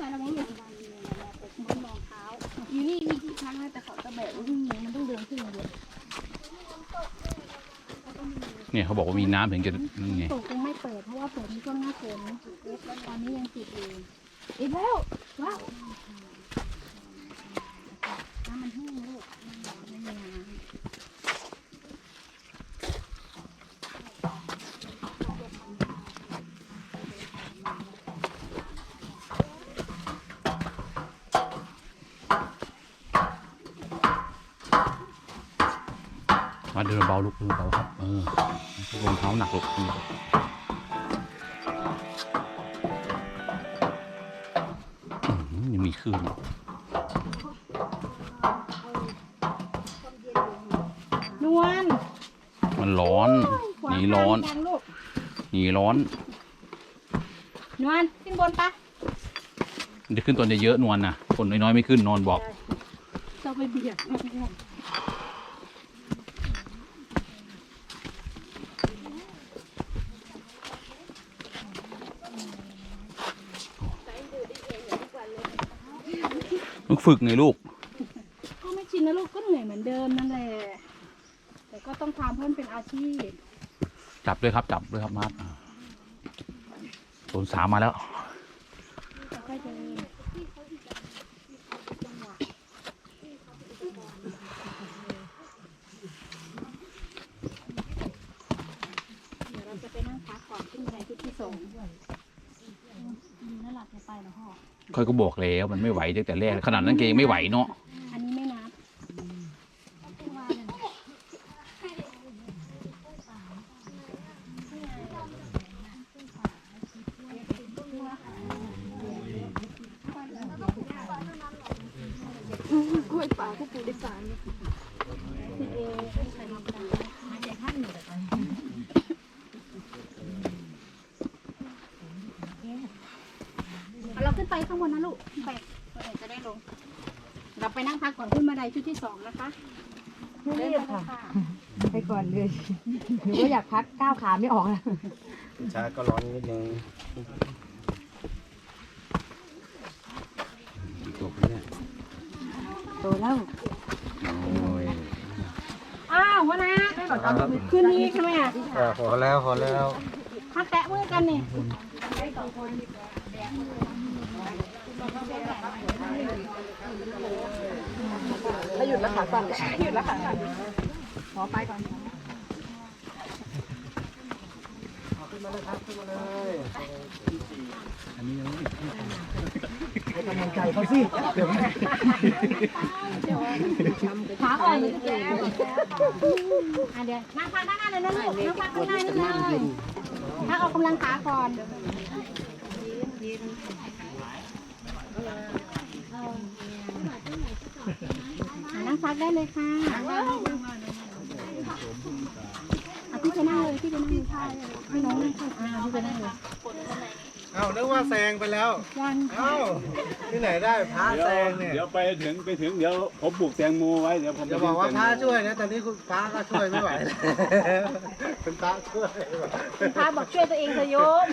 ใส่แล้วมั้งเนี่ยมันรองเท้าอยู่นี่มีที่พักนะแต่เขาจะแบกไว้ที่นี่มันต้องเดินขึ้นมาเลยเนี่ยเขาบอกว่ามีน้ำถึงจะนี่ไงตกยังไม่เปิดเพราะว่าเปิดในช่วงหน้าฝนตอนนี้ยังปิดอยู่อีกแล้วว้าวน้ำมันแห้งลูกไม่มีน้ำ มาเดินเบาลูกเดินเบาครับ เออรองเท้าหนักลูกอืมอื้อหือยังมีคลื่นอยู่นวลมันร้อนหนีร้อนขวางทางลูกหนีร้อน นวลขึ้นบนปะมันจะขึ้นตอนเยอะๆนวลนะคนน้อยๆไม่ขึ้นนอนบอกเราไปเบียด ฝึกไงลูก ก็ไม่ชินนะลูกก็เหนื่อยเหมือนเดิมนั่นแหละ แต่ก็ต้องทำเพื่อเป็นอาชีพ จับด้วยครับ จับด้วยครับมาร์คอ่าโดนสามมาแล้วค่อยๆเดินเดี๋ยวเราจะไปนั่งพักก่อนขึ้นบันไดที่ที่สองดีน่าหลับจะ ไปเหรอพ่อค่อยก็บอกแล้วมันไม่ไหวตั้งแต่แรกขนาดนั้นเกยังไม่ไหวเนาะอันนี้ไม่นับกล้วยป่าผู้ปลูกได้สารเราขึ้นไปข้างบนนะลูกขึ้นไปเราจะได้ลง เราไปนั่งพักก่อนขึ้นบันไดชุดที่สองนะคะไม่รีบค่ะค่ะไปก่อนเลยหรือว่าอยากพักก้าวขาไม่ออกนะชาก็ร้อนนิดนึงกี่ตัวเนี่ยโตแล้วโอ้ยอ้าววะนะขึ้นนี้ใช่ไหมอะอ่าพอแล้วพอแล้วพักแตะมือกันนี่ ถ้าหยุดแล้วขาสั่นหยุดแล้วขาสั่นขอไปก่อนให้กำลังใจเขาสิเดี๋ยวขาอ่อนเลยแกอะเดี๋ยวนั่งพักข้างหน้าเลยนะลูกนั่งพักข้างหน้านี่เลยพักออกกำลังขาก่อน นั่งพักได้เลยค่ะพี่จะนั่งเลยพี่จะนั่งเลยค่ะให้น้องนั่งก่ะพี่จะนั่งเลย เอ้านึกว่าแซงไปแล้วยังเอ้าที่ไหนได้พระแซงเนี่ยเดี๋ยวไปถึงไปถึงเดี๋ยวผมปลูกแตงโมไว้เดี๋ยวผมอย่าบอกว่าพระช่วยนะตอนนี้คุณพระก็ช่วยไม่ไหวแล้วเป็นพระช่วยคุณพระบอกช่วยตัวเองเถอะโยม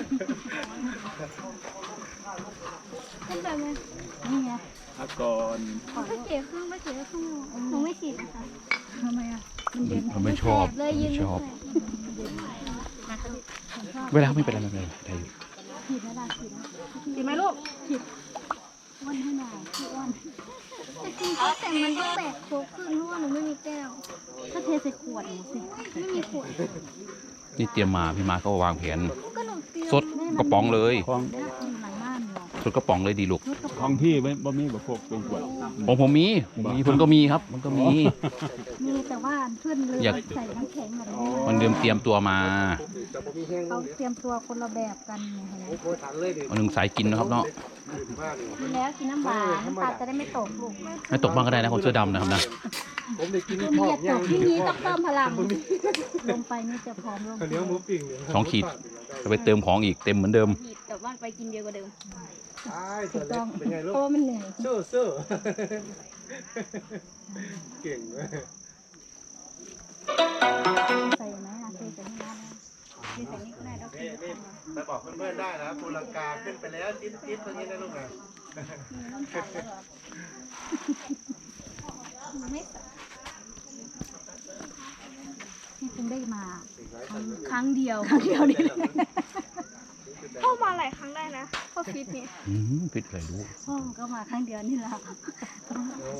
ขึ้นไปไหมนี่ไงพักก่อนไม่เจ็บข้างไม่เจ็บข้างหนูไม่ฉีดนะคะทำไมอะมันเย็นผมไม่ชอบแสเลยยืนไม่ชอบแสบเวลาไม่เป็นไรไม่เป็นไรได้ ขีดนะล่ะขีดนะขีดไหมลูกขีดอ้วนให้หน่อยพี่อ้วนแต่จริงๆแต่มันก็แตกโคกขึ้นเพราะว่าหนูไม่มีแก้วถ้าเทใส่ขวดหนูสิไม่มีขวดนี่เตรียมมาพี่มาเขาวางแผนก็หนูเตรียมสดกระป๋องเลย ของ สดกระป๋องเลยดีลูกรถกระขป๋อองงพี่ไม่บ่มีแบบพวกเป็นขวดของผมมีมีผมก็มีครับ มันก็มี มีแต่ว่าเพื่อนเลยอยาก ใส่น้ำแข็งแบบนี้มันเดิมเตรียมตัวมาเขาเตรียมตัวคนละแบบกันไงเห็นไหมโอ้ยถังเลยดิเอาหนึ่งสายกินนะครับเนาะบ้านนี่กินแล้วกินน้ำหวานน้ำตาลจะได้ไม่ตกลูกไม่ตกบ้างก็ได้นะคนเสื้อดำนะครับนะผมได้กินคือพ่มีออย่าตยังกที่นี้ต้องเติมพลัง ลงไปนี่จะพร้อมลงข้าวเหนียวหมูปิ้งเนี่ยสองขีดจะไปเติมของอีกเต็มเหมือนเดิมขีดแต่ว่าไปกินเยอะกว่าเดิม ใช่ถูตัวกเล็ต้อกงเป็นไงลูเพกราะว่ามันเหนื่อยสู้สู้เก่งเลยใส่ไหมล่ะเทใส่นี่ได้เทใส่นี่ก็ได้แล้วนี่นี่ไปบอกเพื่อนๆได้นะปูลังกาขึ้นไปแล้วจิ๊ดจิ๊ดตรงนี้นะลูกนะไม่นี่คงได้มาครั้งครั้งเดียวครั้งเดียวนี่แหละ เข้ามาหลายครั้งได้นะเข้าฟิตเนี่ยอืมผิดอะไรรู้พ่อก็มาครั้งเดียวนี่แหละ